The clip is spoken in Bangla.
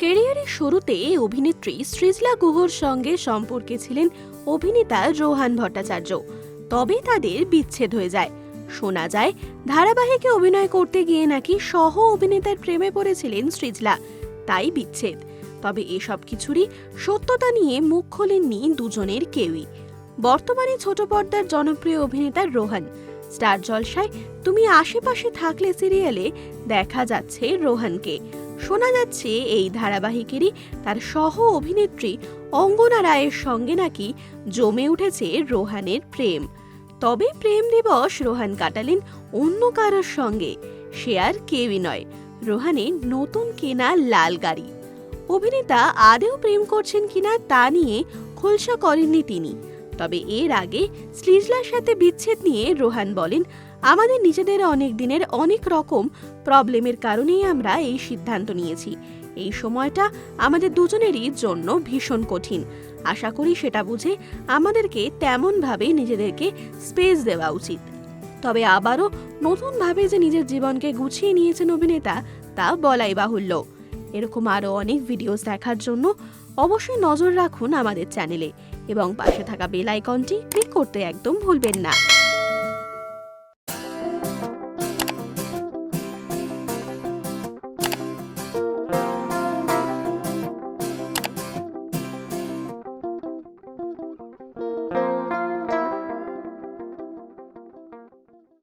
কেরিয়ারের শুরুতে অভিনেত্রী সৃজলা গুহর সঙ্গে সম্পর্কে ছিলেন অভিনেতা রোহান ভট্টাচার্য। তবে তাদের বিচ্ছেদ হয়ে যায়। শোনা যায়, ধারাবাহিকে অভিনয় করতে গিয়ে নাকি সহ অভিনেতার প্রেমে পড়েছিলেন সৃজলা। তাই বিচ্ছেদ। তবে এসব কিছুরই সত্যতা নিয়ে মুখ খোলেননি দুজনের কেউই। বর্তমানে ছোট পর্দার জনপ্রিয় অভিনেতা রোহান। স্টার জলসায় তুমি আশেপাশে থাকলে সিরিয়ালে দেখা যাচ্ছে রোহানকে। শোনা যাচ্ছে এই ধারাবাহিকেরই তার সহ অভিনেত্রী অঙ্গনা রায়ের সঙ্গে নাকি জমে উঠেছে রোহানের প্রেম। তবে প্রেম দিবস রোহান কাটালেন অন্য কারোর সঙ্গে, সে আর কেউই নয় রোহানের নতুন কেনা লাল গাড়ি। অভিনেতা আদেও প্রেম করছেন কিনা তা নিয়ে খোলসা করেননি তিনি। তবে এর আগে শ্লিজলার সাথে বিচ্ছেদ নিয়ে রোহান বলেন, আমাদের নিজেদের অনেক দিনের অনেক রকম প্রবলেমের কারণেই আমরা এই সিদ্ধান্ত নিয়েছি। এই সময়টা আমাদের দুজনেরই জন্য ভীষণ কঠিন। আশা করি সেটা বুঝে আমাদেরকে তেমনভাবে নিজেদেরকে স্পেস দেওয়া উচিত। তবে আবারও নতুনভাবে যে নিজের জীবনকে গুছিয়ে নিয়েছেন অভিনেতা, তা বলাই বাহুল্য। এরকম আরও অনেক ভিডিওস দেখার জন্য অবশ্যই নজর রাখুন আমাদের চ্যানেলে এবং পাশে থাকা বেল আইকনটি ক্লিক করতে একদম ভুলবেন না।